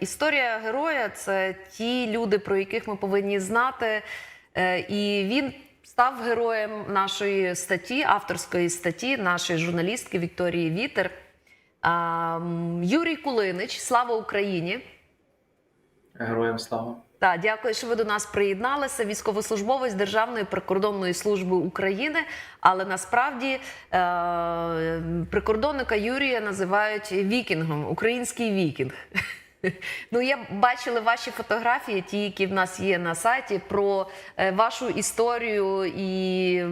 Історія героя це ті люди, про яких ми повинні знати. Е, І він став героєм нашої статті, авторської статті, нашої журналістки Вікторії Вітер. Юрій Кулинич, слава Україні! Героям слава. Так, дякую, що ви до нас приєдналися. Військовослужбовець Державної прикордонної служби України. Але насправді е- прикордонника Юрія називають вікінгом, український вікінг. Ну, я бачила ваші фотографії, ті, які в нас є на сайті, про е, вашу історію і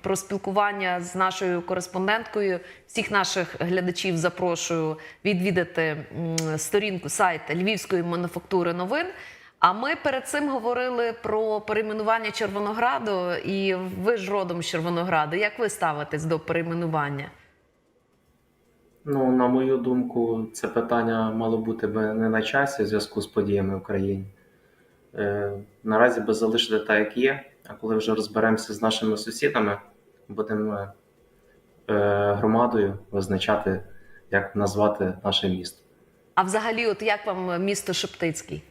про спілкування з нашою кореспонденткою. Всіх наших глядачів запрошую відвідати сторінку сайту Львівської мануфактури новин. А ми перед цим говорили про перейменування Червонограду, і ви ж родом з Червонограду. Як ви ставитесь до перейменування? Ну, на мою думку, це питання мало бути би не на часі в зв'язку з подіями в Україні. Е, наразі би залишити так, як є, а коли вже розберемося з нашими сусідами, будемо е, громадою визначати, як назвати наше місто. А взагалі, от як вам місто Шептицький?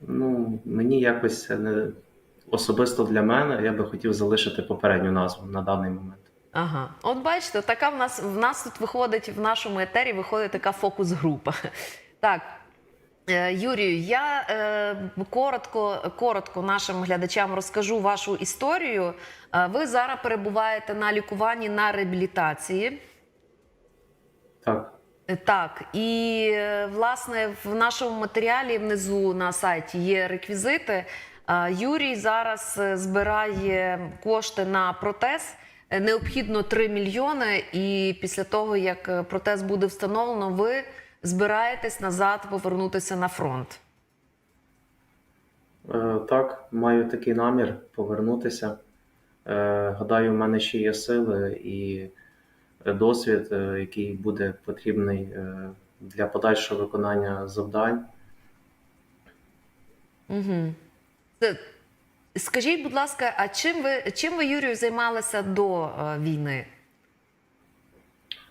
Ну, мені якось не особисто для мене, я би хотів залишити попередню назву на даний момент. Ага, от бачите, така в нас в нас тут виходить в нашому етері, виходить така фокус-група. Так. е, Юрію, я е, коротко, коротко нашим глядачам розкажу вашу історію. Е, ви зараз перебуваєте на лікуванні на реабілітації. Так. Так, і власне в нашому матеріалі внизу на сайті є реквізити. Юрій зараз збирає кошти на протез. Необхідно 3 мільйони, і після того, як е, протез буде встановлено, ви збираєтесь назад повернутися на фронт. Е, Так, маю такий намір повернутися. Е, Гадаю, в мене ще є сили і досвід, який буде потрібний для подальшого виконання завдань. Угу. Це, скажіть, будь ласка, а чим ви чим ви Юрію займалися до е, війни?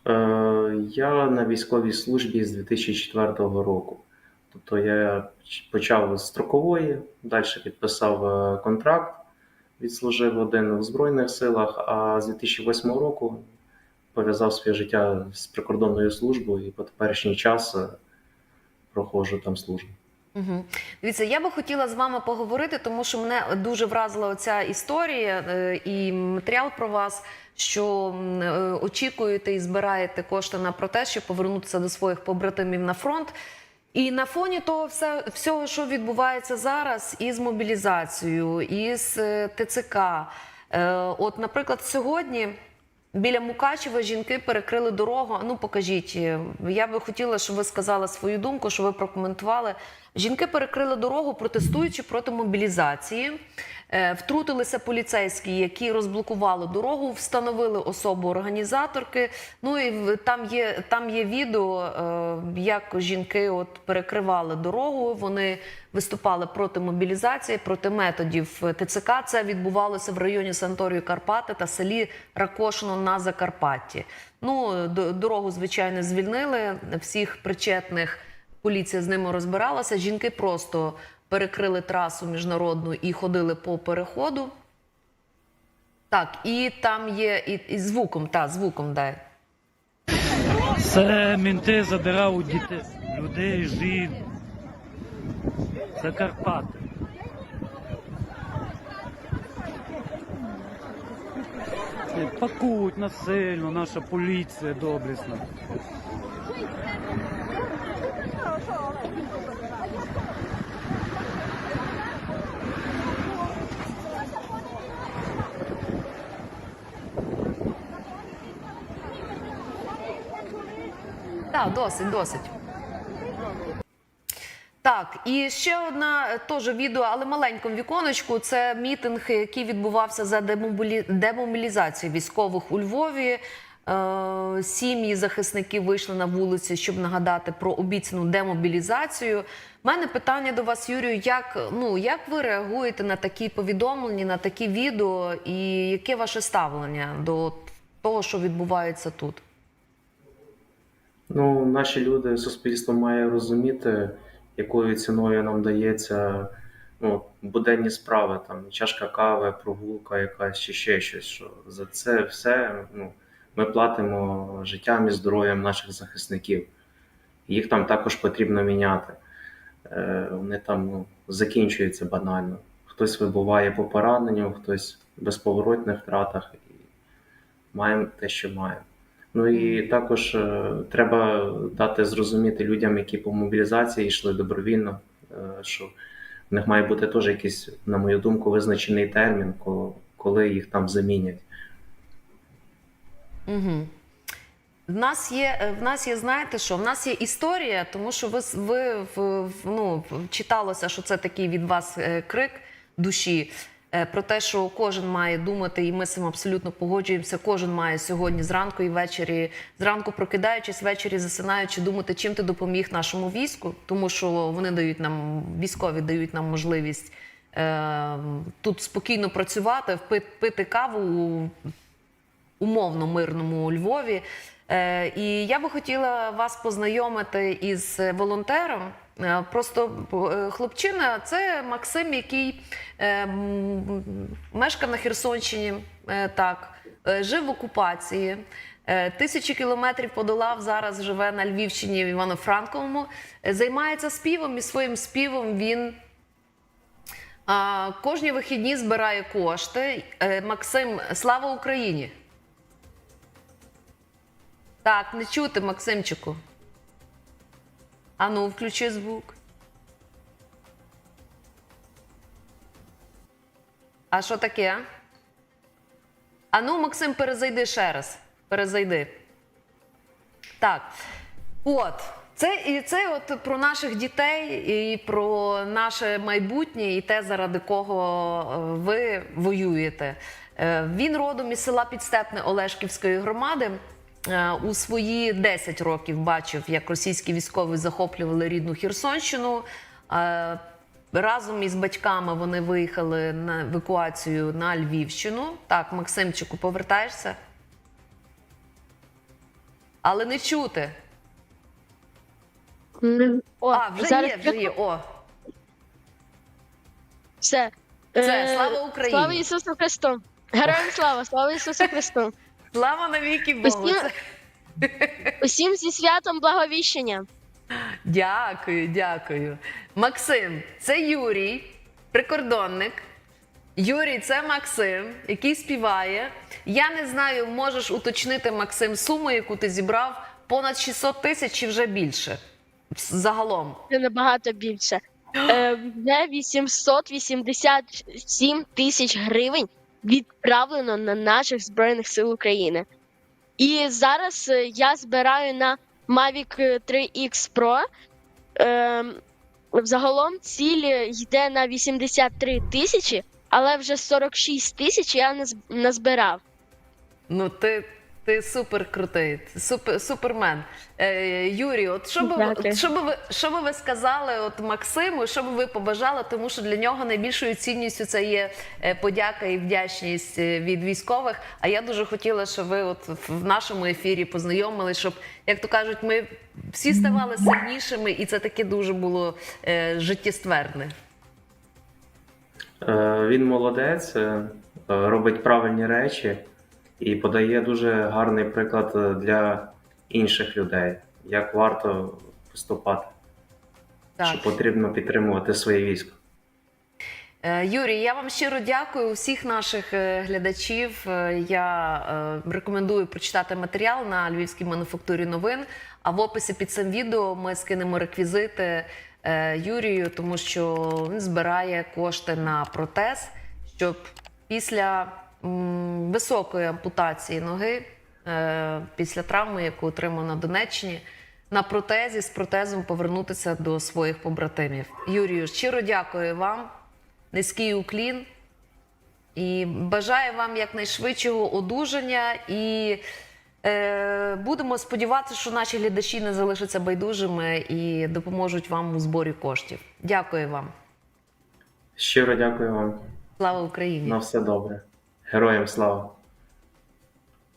Е, Я на військовій службі з 2004 року. Тобто я почав з строкової, далі підписав е, контракт, відслужив один в Збройних силах, а з 2008 року пов'язав своє життя з прикордонною службою і по теперішній час проходжу там службу. Угу. Дивіться, я би хотіла з вами поговорити, тому що мене дуже вразила оця історія е, і матеріал про вас, що е, очікуєте і збираєте кошти на протест, щоб повернутися до своїх побратимів на фронт. І на фоні того все, всього, що відбувається зараз, із мобілізацією, із е, ТЦК. От, наприклад, сьогодні біля Мукачева жінки перекрили дорогу. Ну, покажіть. Я би хотіла, щоб ви сказали свою думку, щоб ви прокоментували. Жінки перекрили дорогу, протестуючи проти мобілізації. Е, Втрутилися поліцейські, які розблокували дорогу, встановили особу організаторки. Ну і там є там є відео, е, як жінки от перекривали дорогу. Вони виступали проти мобілізації, проти методів ТЦК. Це відбувалося в районі санаторію Карпати та селі Ракошино на Закарпатті. Ну дорогу, звичайно, звільнили всіх причетних. Поліція з ними розбиралася. Жінки просто перекрили трасу міжнародну і ходили по переходу. Так, і там є і, і звуком, та звуком дай. Це мінти забирають дітей, людей, жін. Це Карпати. Пакують насильно, наша поліція доблесна. Так, досить, досить. Так, і ще одна е, теж відео, але маленькому віконечку. Це мітинг, який відбувався за демобілі... демобілізацію військових у Львові. Е, Сім'ї захисників вийшли на вулиці, щоб нагадати про обіцяну демобілізацію. У мене питання до вас, Юрію, як, ну, як ви реагуєте на такі повідомлення, на такі відео, і яке ваше ставлення до того, що відбувається тут? Ну, наші люди, суспільство має розуміти, якою ціною нам дається ну, буденні справи, там чашка кави, прогулка якась чи ще щось. Що за це все ну, ми платимо життям і здоров'ям наших захисників. Їх там також потрібно міняти. Е, вони там ну, закінчуються банально. Хтось вибуває по пораненню, хтось в безповоротних втратах. Маємо те, що маємо. Ну і також е, треба дати зрозуміти людям, які по мобілізації йшли добровільно, е, що в них має бути теж якийсь, на мою думку, визначений термін, коли їх там замінять. Угу. В нас є, е, в нас є, знаєте що, в нас є історія, тому що ви, ви ну, читалося, що це такий від вас крик душі. Е, Про те, що кожен має думати, і ми з цим абсолютно погоджуємося. Кожен має сьогодні зранку і ввечері, зранку прокидаючись, ввечері засинаючи, думати, чим ти допоміг нашому війську, тому що вони дають нам військові дають нам можливість е, тут спокійно працювати, пити каву у умовно мирному Львові. Е, і я би хотіла вас познайомити із волонтером. Е, Просто е, хлопчина це Максим, який е, мешкав на Херсонщині, так, жив в окупації. Тисячі кілометрів подолав зараз живе на Львівщині в Івано-Франковому. Займається співом і своїм співом він кожні вихідні збирає кошти. Максим, слава Україні! Так, не чути, Максимчику. Ану, включи звук. А що таке? Ану, Максим, перезайди ще раз. Перезайди. Так. От. Це і це от про наших дітей, і про наше майбутнє, і те, заради кого е, ви воюєте. Е, Він родом із села Підстепне Олешківської громади. Е, У свої 10 років бачив, як російські військові захоплювали рідну Херсонщину. Е, Разом із батьками вони виїхали на евакуацію на Львівщину. Так, Максимчику, повертаєшся? Але не чути. О, а, вже зараз є, вже є. О, Все. Це, Е, слава Україні! Слава Ісусу Христу! Героям слава! Слава Ісусу Христу! Слава навіки Богу! Усім- Усім зі святом благовіщення! Дякую, дякую. Максим, це Юрій, прикордонник. Юрій, це Максим, який співає. Я не знаю, можеш уточнити, Максим, суму, яку ти зібрав, понад 600 тисяч чи вже більше. Загалом. Це набагато більше. Е, Вже 887 тисяч гривень відправлено на наших Збройних сил України. І зараз е, я збираю на Mavic 3X Pro. Ем, Загалом ціль йде на 83 тисячі, але вже 46 тисяч я назбирав. Ну, ти, ти супер крутий, супер, супермен. Е, Юрій, от що би, ви- що, би ви, що би ви сказали от Максиму, що би ви побажали, тому що для нього найбільшою цінністю це є е, подяка і вдячність е, від військових. А я дуже хотіла, щоб ви от в нашому ефірі познайомились, щоб, як то кажуть, ми всі ставали сильнішими, і це таке дуже було е, життєстверне. Е, Він молодець, робить правильні речі і подає дуже гарний приклад е, для інших людей, як варто поступати, Так. що потрібно підтримувати своє військо. Е, Юрій, я вам щиро дякую усіх наших е, глядачів. Я рекомендую прочитати матеріал на львівській мануфактурі новин. А в описі під цим відео ми скинемо реквізити Юрію, тому що він збирає кошти на протез, щоб після високої ампутації ноги, е, після травми, яку отримав на Донеччині, на протезі з протезом повернутися до своїх побратимів. Юрію, щиро дякую вам низький уклін. І бажаю вам якнайшвидшого одужання. І е, будемо сподіватися, що наші глядачі не залишаться байдужими і допоможуть вам у зборі коштів. Дякую вам. Щиро дякую вам. Слава Україні! На все добре. Героям слава!